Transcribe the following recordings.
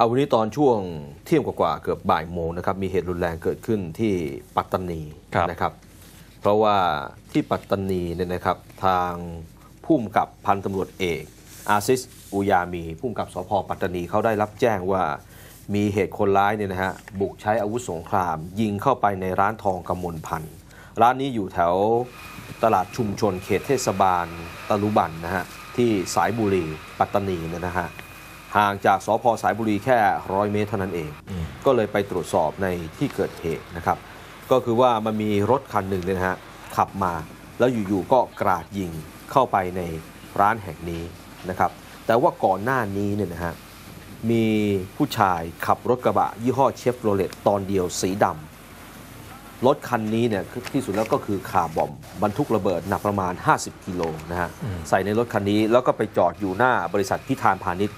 เอาวันนี้ตอนช่วงเที่ยงกว่าๆเกือบบ่ายโมงนะครับมีเหตุรุนแรงเกิดขึ้นที่ปัตตานีครับนะครับ เพราะว่าที่ปัตตานีเนี่ยนะครับทางผู้กำกับพันตำรวจเอกอาซิสอุยามีผู้กำกับสพปัตตานีเขาได้รับแจ้งว่ามีเหตุคนร้ายเนี่ยนะฮะบุกใช้อาวุธสงคราม ยิงเข้าไปในร้านทองกำมลพันธ์ร้านนี้อยู่แถวตลาดชุมชนเขตเทศบาลตะลุบันนะฮะที่สายบุรีปัตตานีเนี่ยนะฮะ ห่างจากสพสายบุรีแค่ร้อยเมตรเท่านั้นเองอืมก็เลยไปตรวจสอบในที่เกิดเหตุนะครับ ก็คือว่ามันมีรถคันหนึ่งเนี่ยนะฮะขับมาแล้วอยู่ๆก็กราดยิงเข้าไปในร้านแห่งนี้นะครับ แต่ว่าก่อนหน้านี้เนี่ยนะฮะมีผู้ชายขับรถกระบะ ยี่ห้อเชฟโรเลตตอนเดียวสีดำรถคันนี้เนี่ยที่สุดแล้วก็คือคาร์บอมบรรทุกระเบิดหนักประมาณ 50 กิโลนะฮะอืมใส่ในรถคันนี้แล้วก็ไปจอดอยู่หน้าบริษัทพิธานพาณิชย์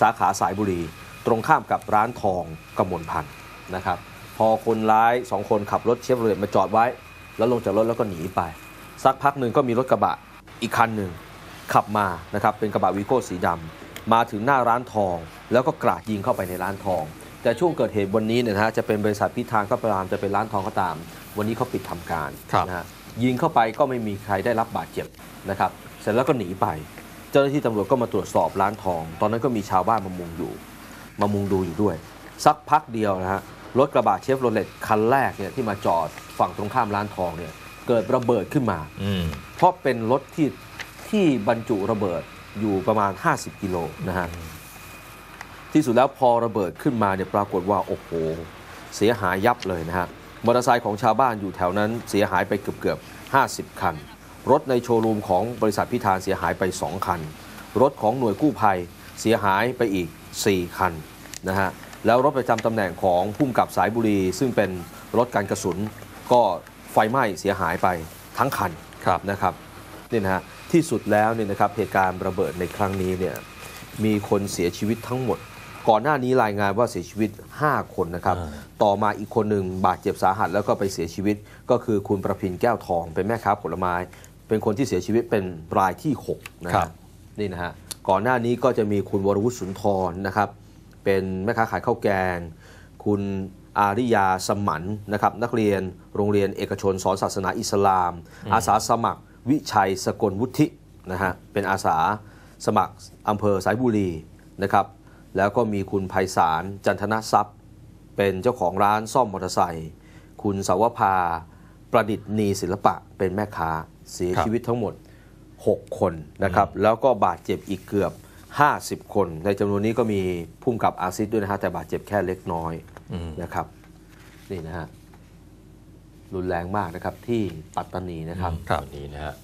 สาขาสายบุรี ตรงข้ามกับร้านทองกมลพันธ์นะครับ พอคนร้ายสองคนขับรถเชฟโรเลตมาจอดไว้ แล้วลงจากรถแล้วก็หนีไป สักพักหนึ่งก็มีรถกระบะอีกคันหนึ่งขับมานะครับเป็นกระบะวีโก้สีดำมาถึงหน้าร้านทอง แล้วก็กราดยิงเข้าไปในร้านทอง แต่ช่วงเกิดเหตุวันนี้เนี่ยนะฮะจะเป็นบริษัทพิธานก็ตามจะเป็นร้านทองก็ตาม วันนี้เขาปิดทำการครับนะฮะยิงเข้าไปก็ไม่มีใครได้รับบาดเจ็บนะครับ เสร็จแล้วก็หนีไป เจ้าหน้าที่ตำรวจก็มาตรวจสอบร้านทอง ตอนนั้นก็มีชาวบ้านมามุงอยู่ มามุงดูอยู่ด้วย สักพักเดียวนะฮะรถกระบะเชฟโรเลตคันแรกเนี่ยที่มาจอดฝั่งตรงข้ามร้านทองเนี่ยเกิดระเบิดขึ้นมาอืมเพราะเป็นรถที่ที่บรรจุระเบิดอยู่ประมาณ 50 กิโลนะฮะที่สุดแล้วพอระเบิดขึ้นมาเนี่ยปรากฏว่าโอ้โหเสียหายยับเลยนะฮะมอเตอร์ไซค์ของชาวบ้านอยู่แถวนั้นเสียหายไปเกือบเกือบๆ50 คัน รถในโชว์รูมของบริษัทพิธานเสียหายไป 2 คัน รถของหน่วยกู้ภัยเสียหายไปอีก 4 คันนะฮะแล้วรถประจำตำแหน่งของพุ่มกับสายบุรี ซึ่งเป็นรถการกระสุน ก็ไฟไหม้เสียหายไปทั้งคันครับนะครับนี่นะฮะที่สุดแล้วเนี่ยนะครับเหตุการณ์ระเบิดในครั้งนี้เนี่ยมีคนเสียชีวิตทั้งหมด ก่อนหน้านี้รายงานว่าเสียชีวิต 5 คนนะครับอ่าต่อมาอีกคนหนึ่งบาดเจ็บสาหัสแล้วก็ไปเสียชีวิต ก็คือคุณประพินแก้วทองเป็นแม่ค้าผลไม้ เป็นคนที่เสียชีวิตเป็นรายที่6นะครัฮะบนี่นะฮะก่อนหน้านี้ก็จะมีคุณวรวุฒิสุนทรนะครับ เป็นแม่ค้าขายข้าวแกง คุณอาริยาสมันนะครับนักเรียนโรงเรียนเอกชนสอนศาสนาอิสลาม อาสาสมัครวิชัยสกลวุฒินะฮะเป็นอาสาสมัครอำเภอสายบุรีนะครับ แล้วก็มีคุณไพศาลจันทนทรัพย์ เป็นเจ้าของร้านซ่อมมอเตอร์ไซค์คุณสาวภาประดิษฐ์นีศิลปะเป็นแม่ค้า เสียครับชีวิตทั้งหมด 6 คนนะครับ แล้วก็บาดเจ็บอีกเกือบ 50 คน ในจำนวนนี้ก็มีพุ่มกับอาซิดด้วยนะฮะ แต่บาดเจ็บแค่เล็กน้อยอืมนะครับ นี่นะฮะ รุนแรงมากนะครับที่ปัตตานีนะครับครับนี่นะฮะ